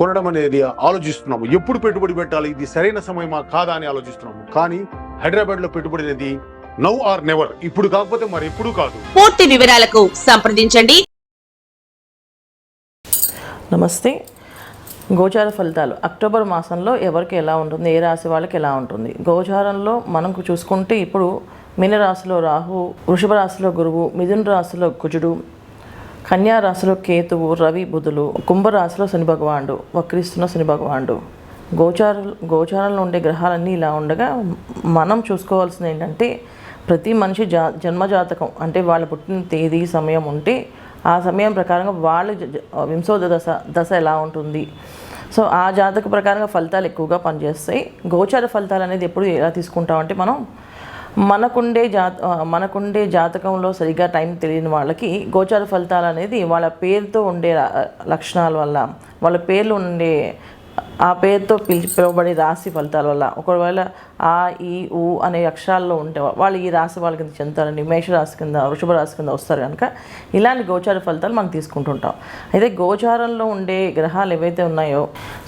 కొనడం అనేది ఆలోచిస్తున్నాము. ఎప్పుడు పెట్టుబడి పెట్టాలి? ఇది సరైన సమయమా? కాదా అని ఆలోచిస్తున్నాము. కానీ హైదరాబాద్లో పెట్టుబడి అనేది నౌ ఆర్ నెవర్. ఇప్పుడు కాకపోతే మరి ఎప్పుడు కాదు. పూర్తి వివరాలకు సంప్రదించండి. నమస్తే. గోచార ఫలితాలు. అక్టోబర్ మాసంలో ఎవరికి ఎలా ఉంటుంది? ఏ రాశి వాళ్ళకి ఎలా ఉంటుంది? గోచారంలో మనకు చూసుకుంటే ఇప్పుడు మీనరాశిలో రాహు వృషభ రాశిలో గురువు మిథున రాశిలో కుజుడు కన్యారాశిలో కేతువు రవి బుధులు కుంభరాశిలో శని భగవానుడు వక్రిస్తున్న శని భగవానుడు. గోచార గోచారంలో ఉండే గ్రహాలన్నీ ఇలా ఉండగా మనం చూసుకోవాల్సింది ఏంటంటే ప్రతి మనిషి జా జన్మజాతకం అంటే వాళ్ళ పుట్టిన తేదీ సమయం ఉంటే ఆ సమయం ప్రకారంగా వాళ్ళ జ- వింశోద దశ దశ ఎలా ఉంటుంది. సో ఆ జాతక ప్రకారంగా ఫలితాలు ఎక్కువగా పనిచేస్తాయి. గోచార ఫలితాలు అనేది ఎప్పుడు ఎలా తీసుకుంటామంటే మనం మనకుండే జాత మనకుండే జాతకంలో సరిగ్గా టైం తెలియని వాళ్ళకి గోచార ఫలితాలు అనేది వాళ్ళ పేరుతో ఉండే లక్షణాల వల్ల వాళ్ళ పేర్లు ఉండే ఆ పేరుతో పిలిచి పిలువబడే రాశి ఫలితాల వల్ల. ఒకవేళ ఆ ఈ ఊ అనే అక్షరాల్లో ఉంటే వాళ్ళు ఈ రాశి వాళ్ళ కింద చెందుతారండి మేష రాశి కింద వృషభ రాశి కింద వస్తారు కనుక ఇలాంటి గోచార ఫలితాలు మనం తీసుకుంటుంటాం. అయితే గోచారంలో ఉండే గ్రహాలు ఏవైతే ఉన్నాయో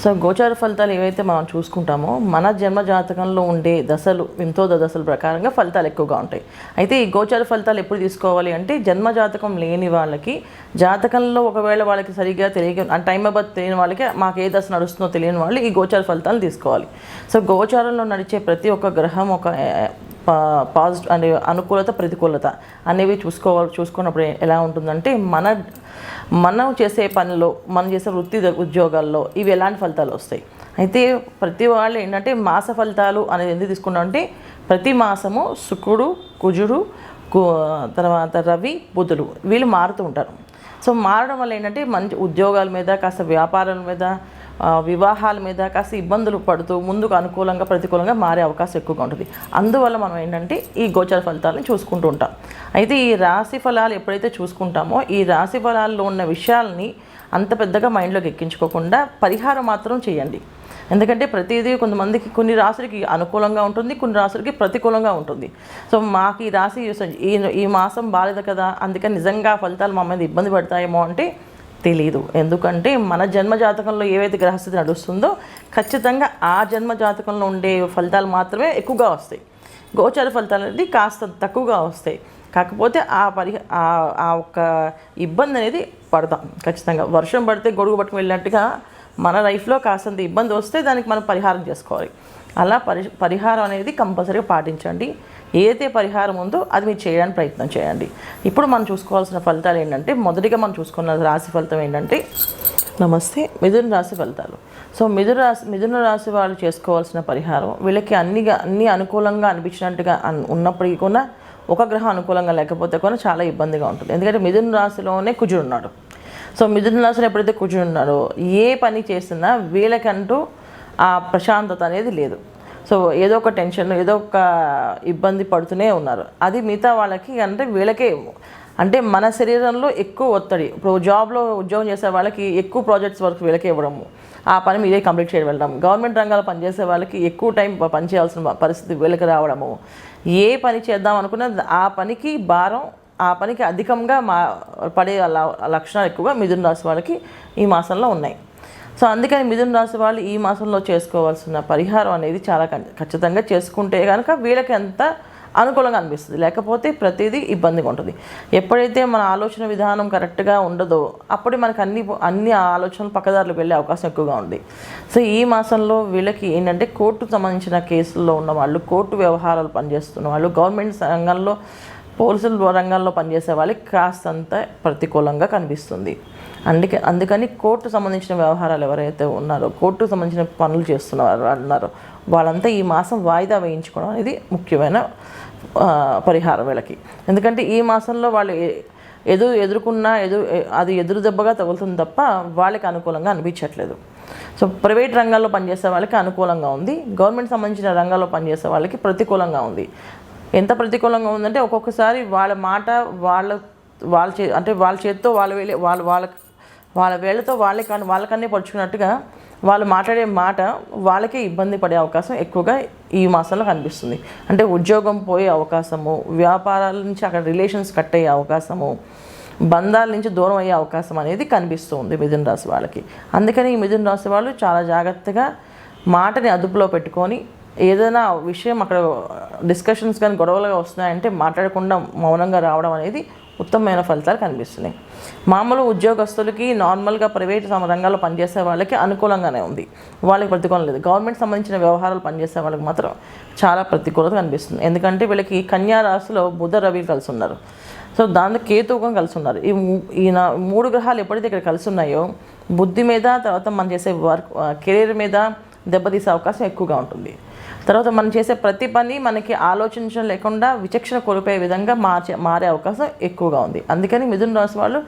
సో గోచార ఫలితాలు ఏవైతే మనం చూసుకుంటామో మన జన్మ జాతకంలో ఉండే దశలు వింతోద దశల ప్రకారంగా ఫలితాలు ఎక్కువగా ఉంటాయి. అయితే ఈ గోచార ఫలితాలు ఎప్పుడు తీసుకోవాలి అంటే జన్మ జాతకం లేని వాళ్ళకి జాతకంలో ఒకవేళ వాళ్ళకి సరిగ్గా తెలియ టైం అబౌట్ తెలియని వాళ్ళకి మాకు ఏ దశ నడుస్తుందో తెలియని వాళ్ళు ఈ గోచార ఫలితాలు తీసుకోవాలి. సో గోచారంలో నడిచే ప్రతి ఒక్క గ్రహం ఒక పాజిటివ్ అంటే అనుకూలత ప్రతికూలత అనేవి చూసుకోవాలి చూసుకున్నప్పుడు ఎలా ఉంటుందంటే మన మనం చేసే పనిలో మనం చేసే వృత్తి ఉద్యోగాల్లో ఇవి ఎలాంటి ఫలితాలు వస్తాయి? అయితే ప్రతి వాళ్ళు ఏంటంటే మాస ఫలితాలు అనేది ఎందుకు తీసుకున్నాం అంటే ప్రతి మాసము శుక్రుడు కుజుడు కు- తర్వాత రవి బుధుడు వీళ్ళు మారుతూ ఉంటారు. సో మారడం వల్ల ఏంటంటే మంచి ఉద్యోగాల మీద కాస్త వ్యాపారాల మీద వివాహాల మీద కాస్త ఇబ్బందులు పడుతూ ముందుకు అనుకూలంగా ప్రతికూలంగా మారే అవకాశం ఎక్కువగా ఉంటుంది. అందువల్ల మనం ఏంటంటే ఈ గోచర ఫలితాలను చూసుకుంటూ ఉంటాం. అయితే ఈ రాశి ఫలాలు ఎప్పుడైతే చూసుకుంటామో ఈ రాశి ఫలాల్లో ఉన్న విషయాల్ని అంత పెద్దగా మైండ్లోకి ఎక్కించుకోకుండా పరిహారం మాత్రం చేయండి. ఎందుకంటే ప్రతిదీ కొంతమందికి కొన్ని రాశులకి అనుకూలంగా ఉంటుంది కొన్ని రాశులకి ప్రతికూలంగా ఉంటుంది. సో మాకు ఈ రాశి ఈ ఈ మాసం బాలేదు కదా అందుకని నిజంగా ఫలితాలు మా మీద ఇబ్బంది పడతాయేమో అంటే తెలియదు ఎందుకంటే మన జన్మ జాతకంలో ఏవైతే గ్రహస్థితి నడుస్తుందో ఖచ్చితంగా ఆ జన్మ జాతకంలో ఉండే ఫలితాలు మాత్రమే ఎక్కువగా వస్తాయి. గోచర ఫలితాలు అనేది కాస్త తక్కువగా వస్తాయి. కాకపోతే ఆ పరి ఆ- ఆ ఒక్క ఇబ్బంది అనేది పడతాం. ఖచ్చితంగా వర్షం పడితే గొడుగు పట్టుకు వెళ్ళినట్టుగా మన లైఫ్లో కాస్తంత ఇబ్బంది వస్తే దానికి మనం పరిహారం చేసుకోవాలి. అలా పరి పరిహారం అనేది కంపల్సరీగా పాటించండి. ఏదైతే పరిహారం ఉందో అది మీరు చేయడానికి ప్రయత్నం చేయండి. ఇప్పుడు మనం చూసుకోవాల్సిన ఫలితాలు ఏంటంటే మొదటిగా మనం చూసుకున్న రాశి ఫలితం ఏంటంటే నమస్తే మిథున రాశి ఫలితాలు. సో మిథున రాశి మిథున రాశి వాళ్ళు చేసుకోవాల్సిన పరిహారం వీళ్ళకి అన్నిగా అన్ని అనుకూలంగా అనిపించినట్టుగా ఉన్నప్పటికీ కూడా ఒక గ్రహం అనుకూలంగా లేకపోతే కూడా చాలా ఇబ్బందిగా ఉంటుంది. ఎందుకంటే మిథున రాశిలోనే కుజుడు ఉన్నాడు. సో మిథున రాశిలో ఎప్పుడైతే కుజుడు ఉన్నారో ఏ పని చేసినా వీళ్ళకంటూ ఆ ప్రశాంతత అనేది లేదు. సో ఏదో ఒక టెన్షన్ ఏదో ఒక ఇబ్బంది పడుతూనే ఉన్నారు. అది మిగతా వాళ్ళకి అంటే వీళ్ళకే అంటే మన శరీరంలో ఎక్కువ ఒత్తిడి. ఇప్పుడు జాబ్లో ఉద్యోగం చేసే వాళ్ళకి ఎక్కువ ప్రాజెక్ట్స్ వర్క్ వీళ్ళకి ఇవ్వడము. ఆ పని మీదే కంప్లీట్ చేయడం వెళ్ళడం. గవర్నమెంట్ రంగాల్లో పనిచేసే వాళ్ళకి ఎక్కువ టైం పని చేయాల్సిన పరిస్థితి వీళ్ళకి రావడము. ఏ పని చేద్దాం అనుకున్నా ఆ పనికి భారం ఆ పనికి అధికంగా మా పడే లక్షణాలు ఎక్కువగా మిథున రాశి వాళ్ళకి ఈ మాసంలో ఉన్నాయి. సో అందుకని మిథున రాశి వాళ్ళు ఈ మాసంలో చేసుకోవాల్సిన పరిహారం అనేది చాలా ఖచ్చితంగా చేసుకుంటే కనుక వీళ్ళకి ఎంత అనుకూలంగా అనిపిస్తుంది. లేకపోతే ప్రతిదీ ఇబ్బందిగా ఉంటుంది. ఎప్పుడైతే మన ఆలోచన విధానం కరెక్ట్గా ఉండదో అప్పుడు మనకు అన్ని అన్ని ఆలోచనలు పక్కదారులు వెళ్ళే అవకాశం ఎక్కువగా ఉంది. సో ఈ మాసంలో వీళ్ళకి ఏంటంటే కోర్టు సంబంధించిన కేసుల్లో ఉన్న వాళ్ళు కోర్టు వ్యవహారాలు పనిచేస్తున్న వాళ్ళు గవర్నమెంట్ రంగంలో పోలీసుల రంగంలో పనిచేసే వాళ్ళకి కాస్తంత ప్రతికూలంగా కనిపిస్తుంది. అందుకే అందుకని కోర్టు సంబంధించిన వ్యవహారాలు ఎవరైతే ఉన్నారో కోర్టుకు సంబంధించిన పనులు చేస్తున్నారు అన్నారో వాళ్ళంతా ఈ మాసం వాయిదా వేయించుకోవడం అనేది ముఖ్యమైన పరిహారం వీళ్ళకి. ఎందుకంటే ఈ మాసంలో వాళ్ళు ఎదురు ఎదుర్కొన్నా ఎదురు అది ఎదురు దెబ్బగా తగులుతుంది తప్ప వాళ్ళకి అనుకూలంగా అనిపించట్లేదు. సో ప్రైవేట్ రంగాల్లో పనిచేసే వాళ్ళకి అనుకూలంగా ఉంది. గవర్నమెంట్ సంబంధించిన రంగాల్లో పనిచేసే వాళ్ళకి ప్రతికూలంగా ఉంది. ఎంత ప్రతికూలంగా ఉందంటే ఒక్కొక్కసారి వాళ్ళ మాట వాళ్ళ వాళ్ళ చే అంటే వాళ్ళ చేతితో వాళ్ళ వేలే వాళ్ళ వాళ్ళ వాళ్ళ వేళ్ళతో వాళ్ళే కానీ వాళ్ళకన్నే పరుచుకున్నట్టుగా వాళ్ళు మాట్లాడే మాట వాళ్ళకే ఇబ్బంది పడే అవకాశం ఎక్కువగా ఈ మాసంలో కనిపిస్తుంది. అంటే ఉద్యోగం పోయే అవకాశము వ్యాపారాల నుంచి అక్కడ రిలేషన్స్ కట్ అయ్యే అవకాశము బంధాల నుంచి దూరం అయ్యే అవకాశం అనేది కనిపిస్తుంది మిథున రాశి వాళ్ళకి. అందుకని ఈ మిథున రాశి వాళ్ళు చాలా జాగ్రత్తగా మాటని అదుపులో పెట్టుకొని ఏదైనా విషయం అక్కడ డిస్కషన్స్ కానీ గొడవలుగా వస్తున్నాయంటే మాట్లాడకుండా మౌనంగా రావడం అనేది ఉత్తమమైన ఫలితాలు కనిపిస్తున్నాయి. మామూలు ఉద్యోగస్తులకి నార్మల్గా ప్రైవేట్ రంగాల్లో పనిచేసే వాళ్ళకి అనుకూలంగానే ఉంది. వాళ్ళకి ప్రతికూలం లేదు. గవర్నమెంట్ సంబంధించిన వ్యవహారాలు పనిచేసే వాళ్ళకి మాత్రం చాలా ప్రతికూలత కనిపిస్తుంది. ఎందుకంటే వీళ్ళకి కన్యా రాశిలో బుధ రవి కలిసి ఉన్నారు. సో దాంతో కేతుకం కలిసి ఉన్నారు. ఈ ఈయన మూడు గ్రహాలు ఎప్పుడైతే ఇక్కడ కలిసి ఉన్నాయో బుద్ధి మీద తర్వాత మనం చేసే వర్క్ కెరీర్ మీద దెబ్బతీసే అవకాశం ఎక్కువగా ఉంటుంది. తర్వాత మనం చేసే ప్రతి పని మనకి ఆలోచించడం లేకుండా విచక్షణ కోల్పోయే విధంగా మార్చే మారే అవకాశం ఎక్కువగా ఉంది. అందుకని మిథున రాశి వాళ్ళు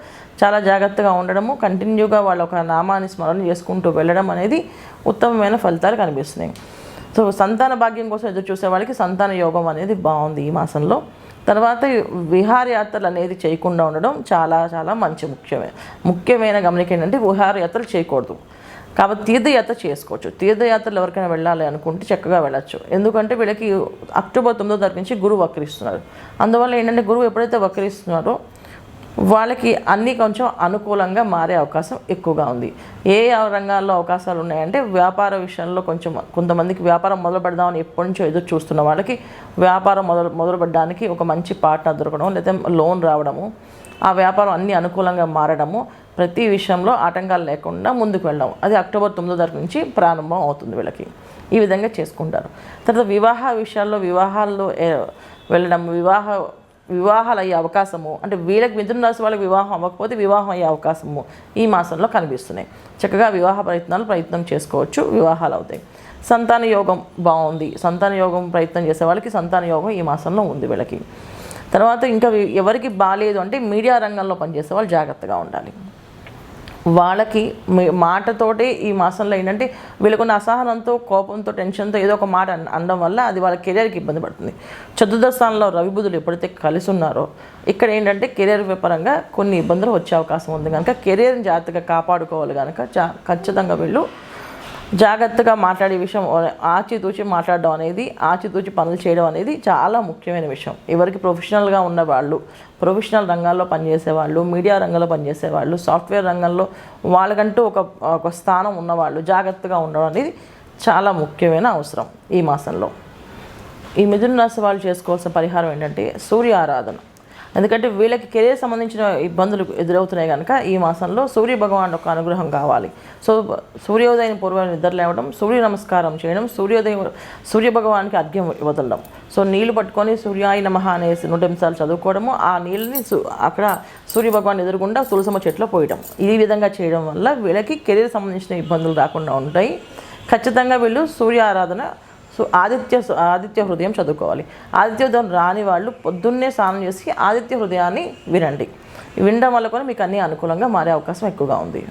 చాలా జాగ్రత్తగా ఉండడము కంటిన్యూగా వాళ్ళ ఒక నామాన్ని స్మరణ చేసుకుంటూ వెళ్ళడం అనేది ఉత్తమమైన ఫలితాలు కనిపిస్తున్నాయి. సో సంతాన భాగ్యం కోసం ఎదురు చూసే వాళ్ళకి సంతాన యోగం అనేది బాగుంది ఈ మాసంలో. తర్వాత విహారయాత్రలు అనేది చేయకుండా ఉండడం చాలా చాలా మంచి ముఖ్యమైన ముఖ్యమైన గమనిక ఏంటంటే విహారయాత్రలు చేయకూడదు. కాబట్టి తీర్థయాత్ర చేసుకోవచ్చు. తీర్థయాత్రలు ఎవరికైనా వెళ్ళాలి అనుకుంటే చక్కగా వెళ్ళచ్చు. ఎందుకంటే వీళ్ళకి అక్టోబర్ తొమ్మిదో తారీఖు నుంచి గురువు వక్రిస్తున్నారు. అందువల్ల ఏంటంటే గురువు ఎప్పుడైతే వక్రిస్తున్నారో వాళ్ళకి అన్నీ కొంచెం అనుకూలంగా మారే అవకాశం ఎక్కువగా ఉంది. ఏ రంగాల్లో అవకాశాలు ఉన్నాయంటే వ్యాపార విషయంలో కొంచెం కొంతమందికి వ్యాపారం మొదలు పెడదామని ఎప్పటి నుంచో ఎదురు చూస్తున్న వాళ్ళకి వ్యాపారం మొదలు మొదలు పెట్టడానికి ఒక మంచి పార్ట్నర్ దొరకడం లేదా లోన్ రావడము ఆ వ్యాపారం అన్ని అనుకూలంగా మారడము ప్రతి విషయంలో ఆటంకాలు లేకుండా ముందుకు వెళ్ళడం. అది అక్టోబర్ తొమ్మిదో తారీఖు నుంచి ప్రారంభం అవుతుంది వీళ్ళకి. ఈ విధంగా చేసుకుంటారు. తర్వాత వివాహ విషయాల్లో వివాహాల్లో వెళ్ళడం వివాహ వివాహాలు అయ్యే అవకాశము అంటే వీళ్ళకి మిథున రాశి వాళ్ళకి వివాహం అవ్వకపోతే వివాహం అయ్యే అవకాశము ఈ మాసంలో కనిపిస్తున్నాయి. చక్కగా వివాహ ప్రయత్నాలు ప్రయత్నం చేసుకోవచ్చు వివాహాలు అవుతాయి. సంతాన యోగం బాగుంది. సంతాన యోగం ప్రయత్నం చేసే వాళ్ళకి సంతాన యోగం ఈ మాసంలో ఉంది వీళ్ళకి. తర్వాత ఇంకా ఎవరికి బాగాలేదు అంటే మీడియా రంగంలో పనిచేసే వాళ్ళు జాగ్రత్తగా ఉండాలి. వాళ్ళకి మాటతోటి మాటతోటే ఈ మాసంలో ఏంటంటే వీళ్ళకున్న అసహనంతో కోపంతో టెన్షన్తో ఏదో ఒక మాట అనడం వల్ల అది వాళ్ళ కెరియర్కి ఇబ్బంది పడుతుంది. చతుర్థ స్థానంలో రవి బుధులు ఎప్పుడైతే కలిసి ఉన్నారో ఇక్కడ ఏంటంటే కెరియర్ పరంగా కొన్ని ఇబ్బందులు వచ్చే అవకాశం ఉంది. కనుక కెరియర్ని జాగ్రత్తగా కాపాడుకోవాలి కనుక చా ఖచ్చితంగా వీళ్ళు జాగ్రత్తగా మాట్లాడే విషయం ఆచితూచి మాట్లాడడం అనేది ఆచితూచి పనులు చేయడం అనేది చాలా ముఖ్యమైన విషయం. ఎవరికి ప్రొఫెషనల్గా ఉన్న వాళ్ళు ప్రొఫెషనల్ రంగాల్లో పనిచేసే వాళ్ళు మీడియా రంగంలో పనిచేసే వాళ్ళు సాఫ్ట్వేర్ రంగంలో వాళ్ళకంటూ ఒక ఒక స్థానం ఉన్నవాళ్ళు జాగ్రత్తగా ఉండడం అనేది చాలా ముఖ్యమైన అవసరం ఈ మాసంలో. ఈ మిథున రాశి వాళ్ళు చేసుకోవాల్సిన పరిహారం ఏంటంటే సూర్య ఆరాధన. ఎందుకంటే వీళ్ళకి కెరీర్ సంబంధించిన ఇబ్బందులు ఎదురవుతున్నాయి కనుక ఈ మాసంలో సూర్య భగవాన్ ఒక అనుగ్రహం కావాలి. సో సూర్యోదయం పూర్వం నిద్ర లేవడం సూర్య నమస్కారం చేయడం సూర్యోదయం సూర్య భగవానికి అర్ఘ్యం వదలడం. సో నీళ్ళు పట్టుకొని సూర్యాయ నమః అనేసి నూట నిమిషాలు చదువుకోవడము ఆ నీళ్ళని అక్కడ సూర్య భగవాన్ ఎదురుగుండా తులసమ్మ చెట్లో పోయడం. ఈ విధంగా చేయడం వల్ల వీళ్ళకి కెరీర్ సంబంధించిన ఇబ్బందులు రాకుండా ఉంటాయి. ఖచ్చితంగా వీళ్ళు సూర్య ఆరాధన సో ఆదిత్య ఆదిత్య హృదయం చదువుకోవాలి. ఆదిత్య హృదయం రాని వాళ్ళు పొద్దున్నే స్నానం చేసి ఆదిత్య హృదయాన్ని వినండి. వినడం వల్ల కూడా మీకు అన్నీ అనుకూలంగా మారే అవకాశం ఎక్కువగా ఉంది.